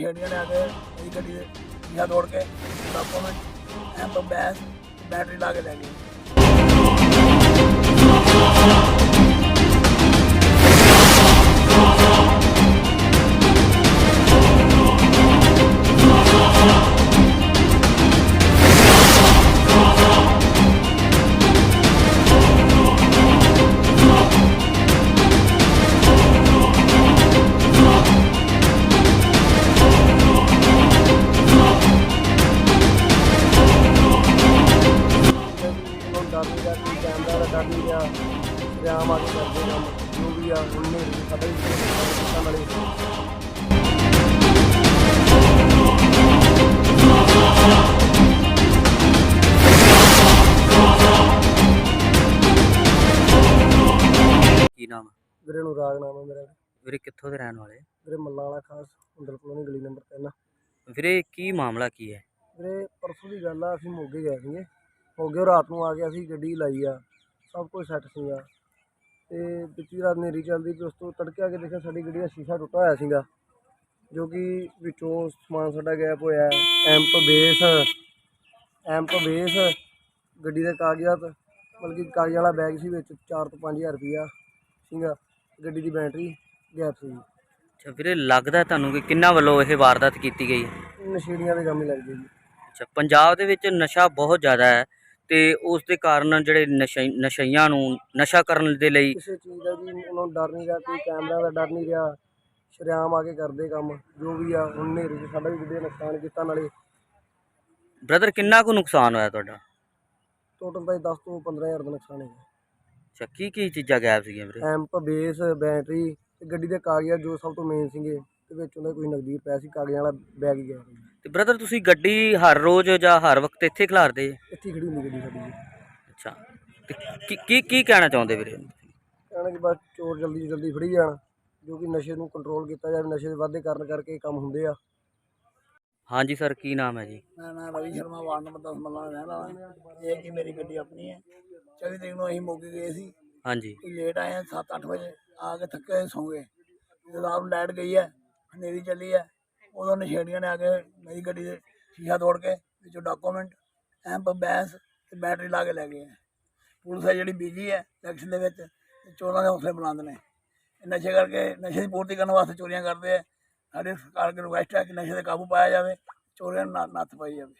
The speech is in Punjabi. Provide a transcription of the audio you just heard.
ਨਸ਼ੇੜੀਆਂ ਨੇ ਆ ਕੇ ਮੇਰੀ ਗੱਡੀ ਦੇ ਸ਼ੀਸ਼ਾ ਤੋੜ ਕੇ ਡਾਕੂਮੈਂਟ ਐਂਪ ਬੈਸ, ਬੈਟਰੀ ਲਾ ਕੇ ਕੈਮਰਾ ਦਾ ਡਰ ਨਹੀਂ ਰਿਹਾ ਰਿਆਮ ਆ ਕੇ ਕਰਦੇ ਕੰਮ ਜੋ ਵੀ ਆ ਉਹਨੇ ਸਾਡਾ ਵੀ ਕੀਤਾ ਨਾਲੇ। ਕੀ ਨਾਮ? ਵੀਰੇ ਨੂੰ ਰਾਗ ਨਾਮ ਹੈ ਮੇਰਾ। ਵੀਰੇ ਕਿੱਥੋਂ ਦੇ ਰਹਿਣ ਵਾਲੇ ਵੀਰੇ ਮੱਲਾਂ ਵਾਲਾ ਖਾਸ ਹੁੰਦਲ ਕਲੋਨੀ ਗਲੀ ਨੰਬਰ 3 ਵੀਰੇ ਕੀ ਮਾਮਲਾ ਕੀ ਹੈ? ਵੀਰੇ ਪਰਸੋਂ ਦੀ ਗੱਲ ਆ ਅਸੀਂ ਮੋਗੇ ਗਏ ਸੀਗੇ। ਮੋਗੇ ਰਾਤ ਨੂੰ ਆ ਕੇ ਅਸੀਂ ਗੱਡੀ ਲਾਈ ਆ ਸਭ ਕੁਝ ਸੈੱਟ ਸੀਗਾ। ਤੇ ਪਿਛਲੀ ਰਾਤ ਨੇਰੀ ਚੱਲਦੀ ਤੇ ਉਸ ਤੋਂ ਤੜਕੇ ਆ ਕੇ ਦੇਖਿਆ ਸਾਡੀ ਗੱਡੀ ਦਾ ਸ਼ੀਸ਼ਾ ਟੁੱਟਾ ਹੋਇਆ ਸੀਗਾ ਜੋ ਕਿ ਵਿੱਚੋਂ ਸਮਾਨ ਸਾਡਾ ਗਾਇਬ ਹੋਇਆ ਹੈ। ਐਂਪ ਬੇਸ ਐਂਪ ਬੇਸ ਗੱਡੀ ਦੇ ਕਾਗਜ਼ਾਤ ਬਲਕਿ ਕਾਗਜ਼ ਵਾਲਾ ਬੈਗ ਸੀ ਵਿੱਚ 4 ਤੋਂ 5000 ਰੁਪਈਆ ਸੀਗਾ ਗੱਡੀ ਦੀ ਬੈਟਰੀ ਗਾਇਬ ਸੀ। ਅੱਛਾ ਵੀਰੇ ਲੱਗਦਾ ਤੁਹਾਨੂੰ ਕਿ ਕਿੰਨਾ ਵੱਲੋਂ ਇਹ ਵਾਰਦਾਤ ਕੀਤੀ ਗਈ? ਨਸ਼ੇੜੀਆਂ ਦੇ ਕੰਮ ਹੀ ਲੱਗਦੇ ਜੀ। ਅੱਛਾ ਪੰਜਾਬ ਦੇ ਵਿੱਚ ਨਸ਼ਾ ਬਹੁਤ ਜ਼ਿਆਦਾ ਹੈ। ਤੇ ਉਸ ਦੇ ਕਾਰਨ ਜਿਹੜੇ ਨਸ਼ੇ ਨਸ਼ਈਆਂ ਨੂੰ ਨਸ਼ਾ ਕਰਨ ਦੇ ਲਈ ਕਿਸੇ ਚੀਜ਼ ਦਾ ਜੀ ਉਹਨਾਂ ਨੂੰ ਡਰ ਨਹੀਂ ਰਿਹਾ ਕੋਈ ਕੈਮਰਾ ਦਾ ਡਰ ਨਹੀਂ ਰਿਹਾ ਸ਼ਰੇਆਮ ਆ ਕੇ ਕਰਦੇ ਕੰਮ ਜੋ ਵੀ ਆ ਹੁਣ ਹਨੇਰੇ 'ਚ ਸਾਡਾ ਵੀ ਕਿਤੇ ਨੁਕਸਾਨ ਕੀਤਾ ਨਾਲੇ। ਬ੍ਰਦਰ ਕਿੰਨਾ ਕੁ ਨੁਕਸਾਨ ਹੋਇਆ ਤੁਹਾਡਾ? ਟੋਟਲ ਤਾਂ 10 ਤੋਂ 15000 ਦਾ ਨੁਕਸਾਨ ਹੈ ਅੱਛਾ ਕੀ ਕੀ ਚੀਜ਼ਾਂ ਗਾਇਬ ਸੀਗੀਆਂ ਵੀਰੇ? ਐਂਪ ਬੇਸ ਬੈਟਰੀ ਤੇ ਗੱਡੀ ਦੇ ਕਾਗਜ਼ਾਤ ਜੋ ਸਭ ਤੋਂ ਮੇਨ ਸੀਗੇ ਤੇ ਵਿੱਚ ਉਹਨਾਂ ਕੋਈ ਨਕਦੀ ਸੀ ਕਾਗਜ਼ਾਂ ਵਾਲਾ ਬੈਗ ਹੀ ਗਿਆ। ਤੇ ਬ੍ਰਦਰ ਤੁਸੀਂ ਗੱਡੀ ਹਰ ਰੋਜ਼ ਜਾਂ ਹਰ ਵਕਤ ਇੱਥੇ ਖਿਲਾਰਦੇ ਇੱਥੇ ਹੀ ਖੜੀ ਹੁੰਦੀ ਗੱਡੀ ਸਾਡੀ। ਜੀ ਅੱਛਾ। ਤੇ ਕੀ ਕੀ ਕੀ ਕਹਿਣਾ ਚਾਹੁੰਦੇ ਵੀਰੇ? ਕਹਿਣਾ ਕਿ ਬਸ ਚੋਰ ਜਲਦੀ ਤੋਂ ਜਲਦੀ ਫੜੀ ਜਾਣ ਜੋ ਕਿ ਨਸ਼ੇ ਨੂੰ ਕੰਟਰੋਲ ਕੀਤਾ ਜਾਵੇ ਨਸ਼ੇ ਦੇ ਵਾਧੇ ਕਾਰਨ ਕਰਕੇ ਇਹ ਕੰਮ ਹੁੰਦੇ ਆ। ਹਾਂਜੀ ਸਰ ਕੀ ਨਾਮ ਹੈ ਜੀ? ਮੇਰਾ ਨਾਮ ਰਵੀ ਸ਼ਰਮਾ ਵਾਰਡ ਨੰਬਰ 10 ਮੱਲਾ ਦਾ ਰਹਿਣ ਵਾਲਾ ਇਹ ਕਿ ਮੇਰੀ ਗੱਡੀ ਆਪਣੀ ਹੈ। 24 ਤਰੀਕ ਨੂੰ ਅਸੀਂ ਮੋਗੇ ਗਏ ਸੀ। ਹਾਂਜੀ। ਕਿ ਲੇਟ ਆਏ ਹਾਂ 7-8 ਵਜੇ ਆ ਕੇ ਥੱਕੇ ਹੋਏ ਸੌਂ ਗਏ। ਜਦੋਂ ਆਪ ਲਾਈਟ ਗਈ ਹੈ ਹਨੇਰੀ ਚੱਲੀ ਹੈ ਉਦੋਂ ਨਸ਼ੇੜੀਆਂ ਨੇ ਆ ਕੇ ਮੇਰੀ ਗੱਡੀ ਦੇ ਸ਼ੀਸ਼ਾ ਤੋੜ ਕੇ ਵਿੱਚੋਂ ਡਾਕੂਮੈਂਟ ਐਂਪ ਬੈਂਸ ਤੇ ਬੈਟਰੀ ਲਾ ਕੇ ਲੈ ਗਏ ਹੈ ਪੁਲਿਸ ਹੈ ਜਿਹੜੀ ਬਿਜ਼ੀ ਹੈ ਇਲੈਕਸ਼ਨ ਦੇ ਵਿੱਚ ਚੋਰਾਂ ਦੇ ਹੌਸਲੇ ਬੁਲੰਦ ਨੇ। ਇਹ ਨਸ਼ੇ ਕਰਕੇ, ਨਸ਼ੇ ਦੀ ਪੂਰਤੀ ਕਰਨ ਵਾਸਤੇ ਚੋਰੀਆਂ ਕਰਦੇ ਆ। ਸਾਡੇ ਸਰਕਾਰ ਅੱਗੇ ਰਿਕੁਐਸਟ ਹੈ ਕਿ ਨਸ਼ੇ ਤੇ ਕਾਬੂ ਪਾਇਆ ਜਾਵੇ, ਚੋਰੀਆਂ ਨੂੰ ਨਾ- ਨੱਥ ਪਾਈ ਜਾਵੇ।